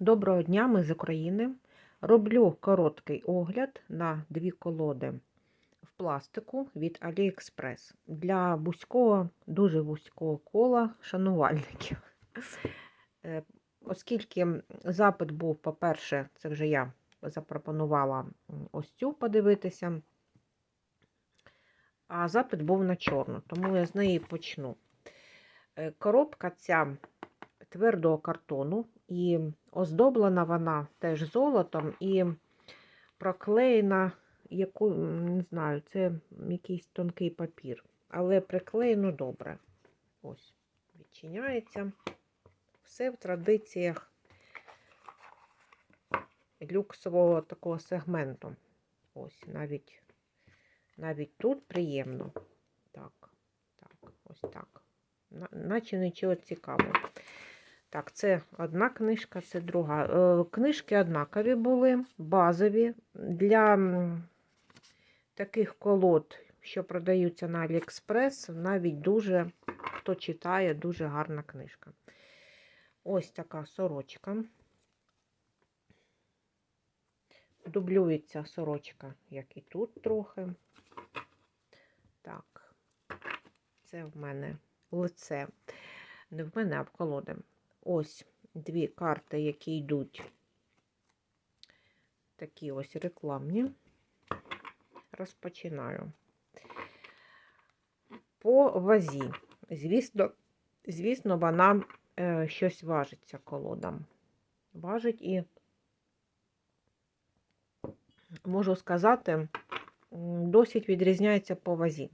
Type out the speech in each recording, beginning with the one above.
Доброго дня, ми з України. Роблю короткий огляд на дві колоди в пластику від AliExpress для вузького, дуже вузького кола шанувальників. Е, Оскільки запит був, по-перше, це вже я запропонувала ось цю подивитися, а запит був на чорну, тому я з неї почну. Е, Коробка ця твердого картону, і оздоблена вона теж золотом і проклеєна, яку, не знаю, це якийсь тонкий папір, але приклеєно добре. Ось, відчиняється. Все в традиціях люксового такого сегменту. Ось, навіть, навіть тут приємно. Так, так, ось так. На- Наче нічого цікавого. Так, це одна книжка, це друга. Е, Книжки однакові були, базові. Для таких колод, що продаються на Аліекспрес, навіть дуже, хто читає, дуже гарна книжка. Ось така сорочка. Дублюється сорочка, як і тут трохи. Так, це в мене лице. Не в мене, а в колоди. Ось дві карти, які йдуть такі ось рекламні. Розпочинаю. По вазі. Звісно, звісно, вона е, щось важить ця колода. Важить і, можу сказати, досить відрізняється по вазі.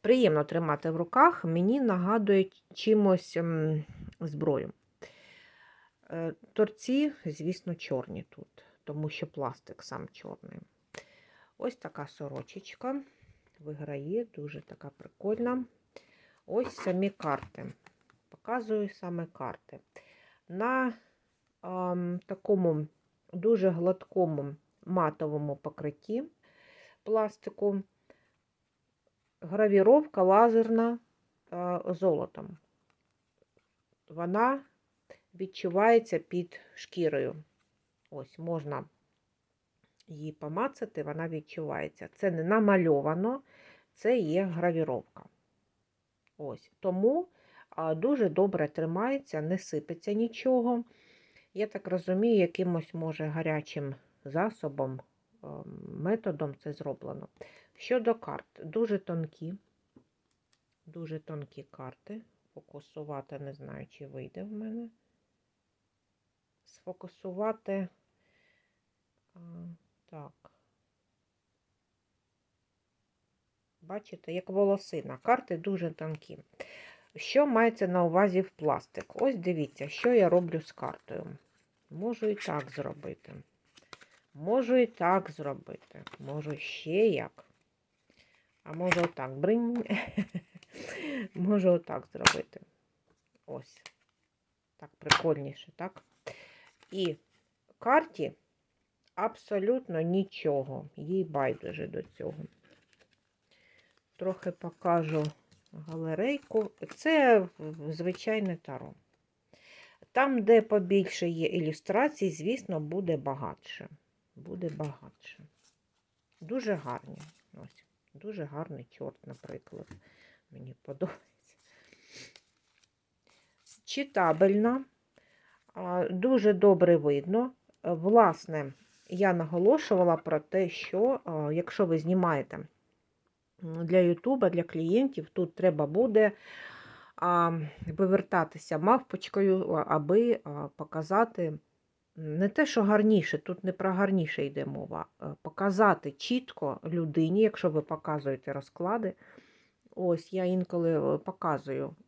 Приємно тримати в руках, мені нагадує чимось зброю. Е, Торці, звісно, чорні тут, тому що пластик сам чорний. Ось така сорочечка. Виграє, дуже така прикольна. Ось самі карти. Показую саме карти. На ем, такому дуже гладкому матовому покритті пластику гравіровка лазерна е, золотом. Вона відчувається під шкірою. Ось, можна її помацати, вона відчувається. Це не намальовано, це є гравіровка. Ось, тому дуже добре тримається, не сипеться нічого. Я так розумію, якимось, може, гарячим засобом, методом це зроблено. Щодо карт, дуже тонкі, дуже тонкі карти. Фокусувати, не знаю, чи вийде в мене. Сфокусувати. Так. Бачите, як волосина. Карти дуже тонкі. Що мається на увазі в пластик? Ось дивіться, що я роблю з картою. Можу і так зробити. Можу і так зробити. Можу ще як. А можу отак. Можу отак зробити. Ось. Так, прикольніше, так? І карті абсолютно нічого. Їй байдуже до цього. Трохи покажу галерейку. Це звичайне таро. Там, де побільше є ілюстрацій, звісно, буде багатше. Буде багатше. Дуже гарні. Ось. Дуже гарний чорт, наприклад. Мені подобається. Читабельна, дуже добре видно. Е, Власне, я наголошувала про те, що якщо ви знімаєте для Ютуба, для клієнтів, тут треба буде а, вивертатися мавпочкою, аби показати не те, що гарніше, тут не про гарніше йде мова, показати чітко людині, якщо ви показуєте розклади. Ось я інколи е, показую е,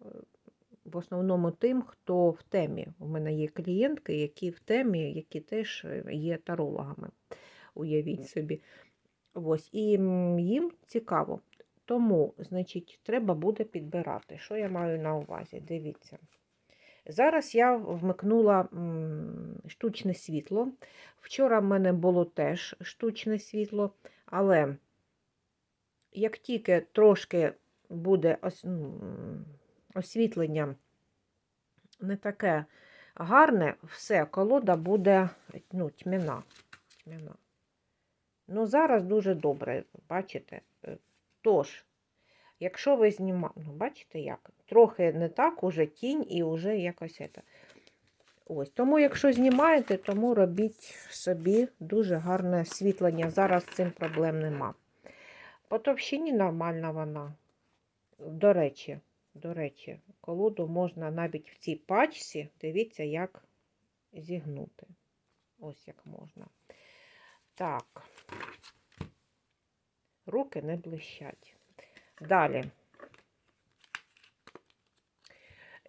в основному тим, хто в темі. У мене є клієнтки, які в темі, які теж е, є тарологами. Уявіть собі. Ось, і їм цікаво. Тому, значить, треба буде підбирати. Що я маю на увазі? Дивіться. Зараз я вмикнула штучне світло. Вчора в мене було теж штучне світло, але як тільки трошки буде ос- м, освітлення не таке гарне, все, колода буде ну, тьмяна. тьмяна. Ну, зараз дуже добре, бачите? Е, Тож, якщо ви знімаєте, ну, бачите як? Трохи не так, уже тінь і вже якось це. Ось. Тому, якщо знімаєте, тому робіть собі дуже гарне освітлення. Зараз з цим проблем нема. По товщині нормальна вона. До речі, до речі, колоду можна навіть в цій пачці, дивіться, як зігнути. Ось як можна. Так. Руки не блищать. Далі.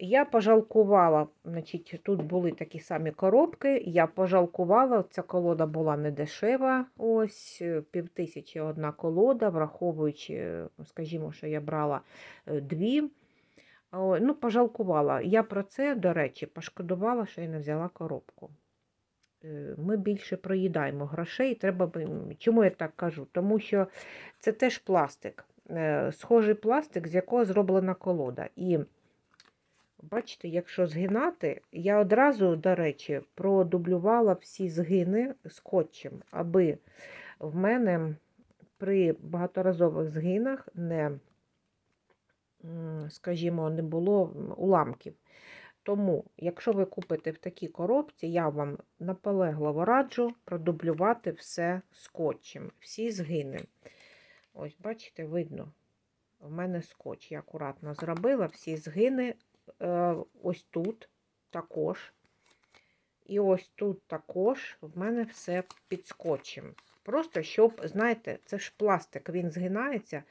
Я пожалкувала, значить, тут були такі самі коробки. Я пожалкувала, ця колода була не дешева. Ось півтисячі одна колода, враховуючи, скажімо, що я брала е, дві. Ну, пожалкувала. Я про це, до речі, пошкодувала, що я не взяла коробку. Е, Ми більше проїдаємо грошей. Треба... Чому я так кажу? Тому що це теж пластик. Е, Схожий пластик, з якого зроблена колода. І Бачите, якщо згинати, я одразу, до речі, продублювала всі згини скотчем, аби в мене при багаторазових згинах не, скажімо, не було уламків. Тому, якщо ви купите в такій коробці, я вам наполегливо раджу продублювати все скотчем, всі згини. Ось, бачите, видно, в мене скотч. Я акуратно зробила всі згини е, ось тут також. І ось тут також в мене все під скотчем. Просто щоб, знаєте, це ж пластик, він згинається,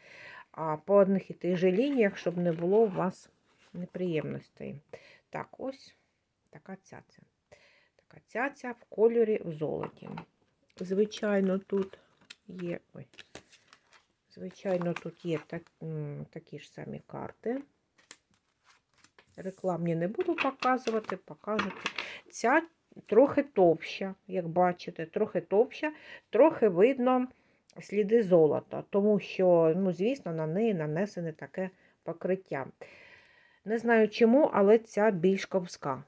а по одних і тих же лініях, щоб не було у вас неприємностей. Так, ось така цяця. Така цяця в кольорі в золоті. Звичайно, тут є. Ой. Звичайно, тут є так, такі ж самі карти. Рекламні не буду показувати, покажу. Ця трохи товща, як бачите, трохи товща, трохи видно сліди золота, тому що, ну, звісно, на неї нанесене таке покриття. Не знаю чому, але ця більш ковська,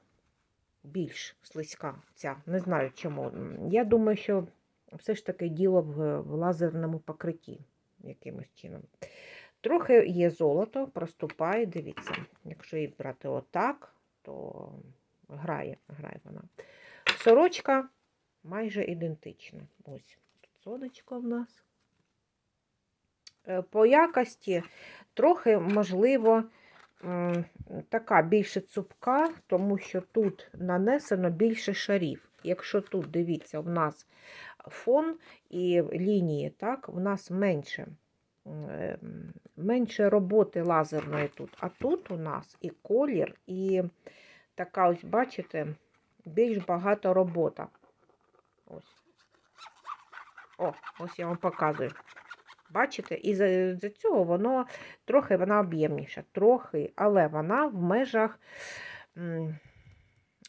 більш слизька ця. Не знаю чому. Я думаю, що все ж таки діло в, в лазерному покритті якимось чином. Трохи є золото, проступає, дивіться. Якщо її брати отак, то грає, грає вона. Сорочка майже ідентична. Ось сонечко в нас. Е, По якості трохи, можливо, така більше цупка, тому що тут нанесено більше шарів. Якщо тут, дивіться, в нас фон і лінії, так, в нас менше. Е, Менше роботи лазерної тут. А тут у нас і колір, і така, ось, бачите, більш багато робота. Ось. О, ось я вам показую. Бачите? І за, за цього воно трохи вона об'ємніша, трохи, але вона в межах,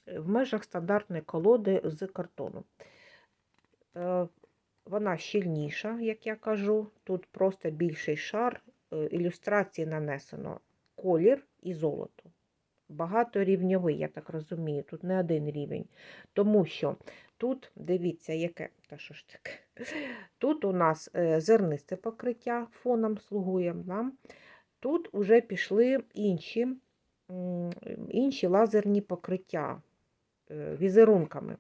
в межах стандартної колоди з картону. Е, Вона щільніша, як я кажу. Тут просто більший шар. е, Ілюстрації нанесено колір і золото. Багаторівньовий, я так розумію, тут не один рівень. Тому що тут, дивіться, яке, та що ж таке, тут у нас е, зернисте покриття фоном слугує нам. Тут вже пішли інші, інші лазерні покриття е, візерунками.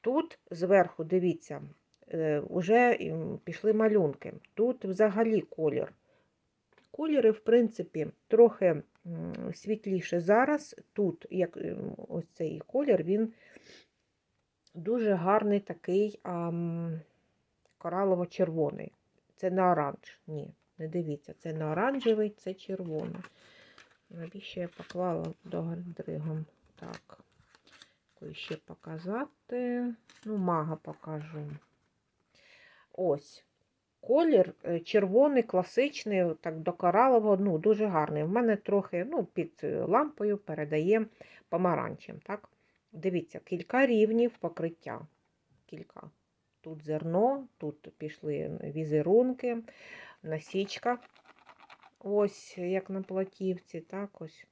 Тут зверху, дивіться, вже пішли малюнки. Тут взагалі колір. Кольори, в принципі, трохи світліше зараз. Тут, як ось цей колір, він дуже гарний такий коралово-червоний. Це не оранж. Ні, не дивіться, це не оранжевий, це червоний. Навіщо я поклала до гальдригом? Так, якої ще показати. Ну, мага покажу. Ось. Колір е, червоний, класичний, так до коралового, ну, дуже гарний. В мене трохи ну, під е, лампою передає помаранчем. Так? Дивіться, кілька рівнів покриття. Кілька. Тут зерно, тут пішли візерунки, насічка. Ось, як на платівці, так ось.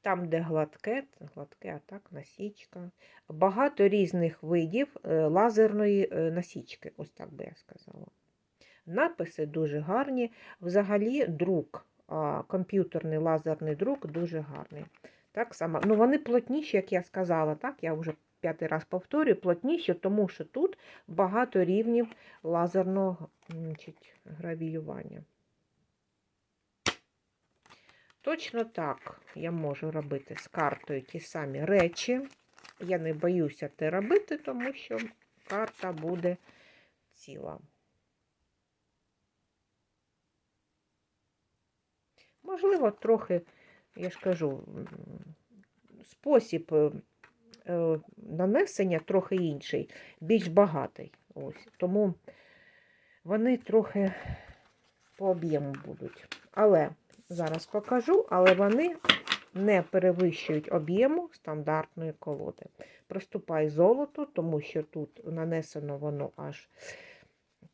Там, де гладке, гладке, а так, насічка. Багато різних видів е, лазерної е, насічки, ось так би я сказала. Написи дуже гарні. Взагалі, друк, комп'ютерний лазерний друк дуже гарний. Так само, ну вони плотніші, як я сказала, так, я вже п'ятий раз повторюю, плотніші, тому що тут багато рівнів лазерного значить, гравіювання. Точно так я можу робити з картою ті самі речі. Я не боюся те робити, тому що карта буде ціла. Можливо, трохи, я ж кажу, спосіб е, е, нанесення трохи інший, більш багатий. Ось. Тому вони трохи по об'єму будуть. Але зараз покажу, але вони не перевищують об'єму стандартної колоди. Приступай золото, тому що тут нанесено воно аж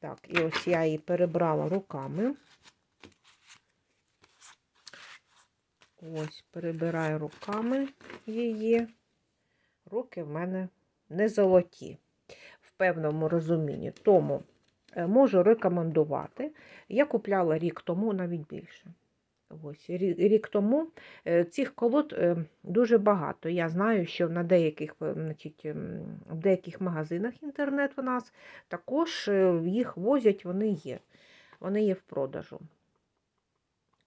так. І ось я її перебрала руками. Ось, перебираю руками її. Руки в мене не золоті, в певному розумінні. Тому е, можу рекомендувати. Я купляла рік тому, навіть більше. Ось, рік тому е, цих колод е, дуже багато. Я знаю, що на деяких, значить, ем, в деяких магазинах інтернет у нас також їх возять, вони є. Вони є в продажу.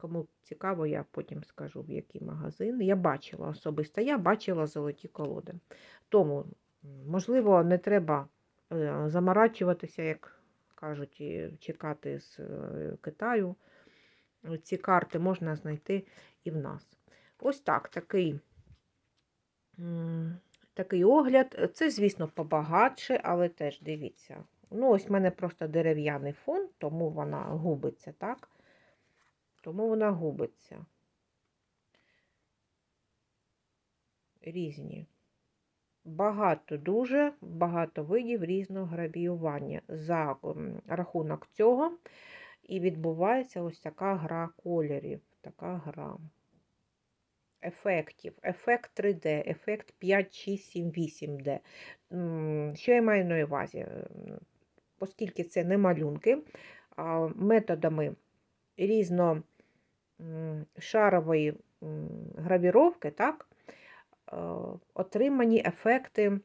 Кому цікаво, я потім скажу, в який магазин. Я бачила особисто, я бачила золоті колоди. Тому, можливо, не треба е, заморачуватися, як кажуть, чекати з е, Китаю. Ці карти можна знайти і в нас. Ось так, такий, такий огляд. Це, звісно, побагатше, але теж дивіться. Ну, ось в мене просто дерев'яний фон, тому вона губиться, так? Тому вона губиться. Різні. Багато, дуже багато видів різного гравіювання. За рахунок цього і відбувається ось така гра кольорів, така гра. Ефектів, ефект 3D, ефект 5, 6, 7, 8D. М, Що я маю на увазі? Оскільки це не малюнки, а методами різно шарової гравіровки, так, е, отримані ефекти,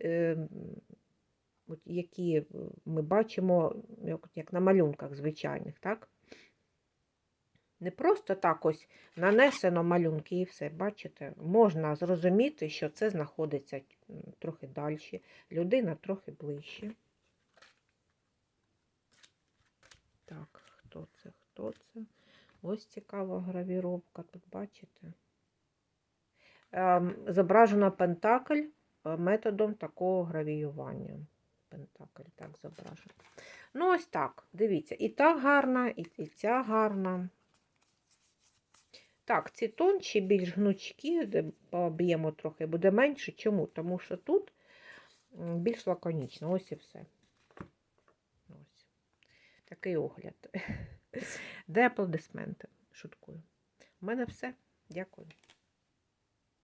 е, які ми бачимо як на малюнках звичайних, так? Не просто так ось нанесено малюнки і все, бачите, можна зрозуміти, що це знаходиться трохи далі, людина трохи ближче. Так, хто це? Хто це? Ось цікава гравіровка, тут бачите. Ем, Зображено пентакль е, методом такого гравіювання. Пентакль так зображено. Ну, ось так, дивіться, і та гарна, і, ця гарна. Так, ці тонші, більш гнучкі, де по об'єму трохи буде менше. Чому? Тому що тут більш лаконічно. Ось і все. Ось. Такий огляд. Де аплодисменти? Шуткую. У мене все. Дякую.